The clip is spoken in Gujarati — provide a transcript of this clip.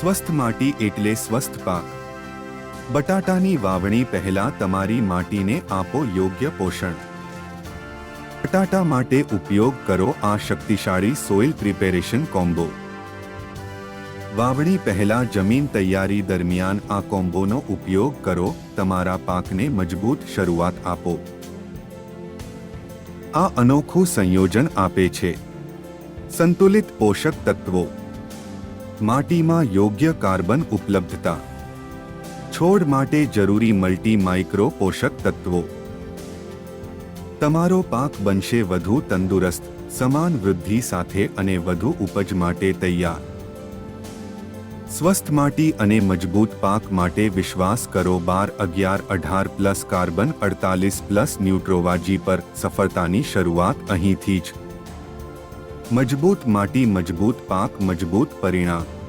સ્વસ્થ માટી એટલે સ્વસ્થ પાક. બટાટાની વાવણી પહેલા તમારી માટીને આપો યોગ્ય પોષણ. બટાટા માટે ઉપયોગ કરો આ શક્તિશાળી સોઇલ પ્રિપેરેશન કોમ્બો. વાવણી પહેલા જમીન તૈયારી દરમિયાન આ કોમ્બોનો ઉપયોગ કરો, તમારા પાકને મજબૂત શરૂઆત આપો. આ અનોખું સંયોજન આપે છે. સંતુલિત પોષક તત્વો. માટીમાં યોગ્ય કાર્બન ઉપલબ્ધતા. છોડ માટે જરૂરી મલ્ટી માઇક્રો પોષક તત્વો. તમારો પાક બનશે વધુ તંદુરસ્ત, સમાન વૃદ્ધિ સાથે અને વધુ ઉપજ માટે તૈયાર. સ્વસ્થ માટી અને મજબૂત પાક માટે વિશ્વાસ કરો બાર અગિયાર અઢાર પ્લસ કાર્બન અડતાલીસ પ્લસ ન્યુટ્રોવાજી પર સફળતાની શરૂઆત અહીંથી જ. મજબૂત માટી મજબૂત પાક મજબૂત પરિણામ.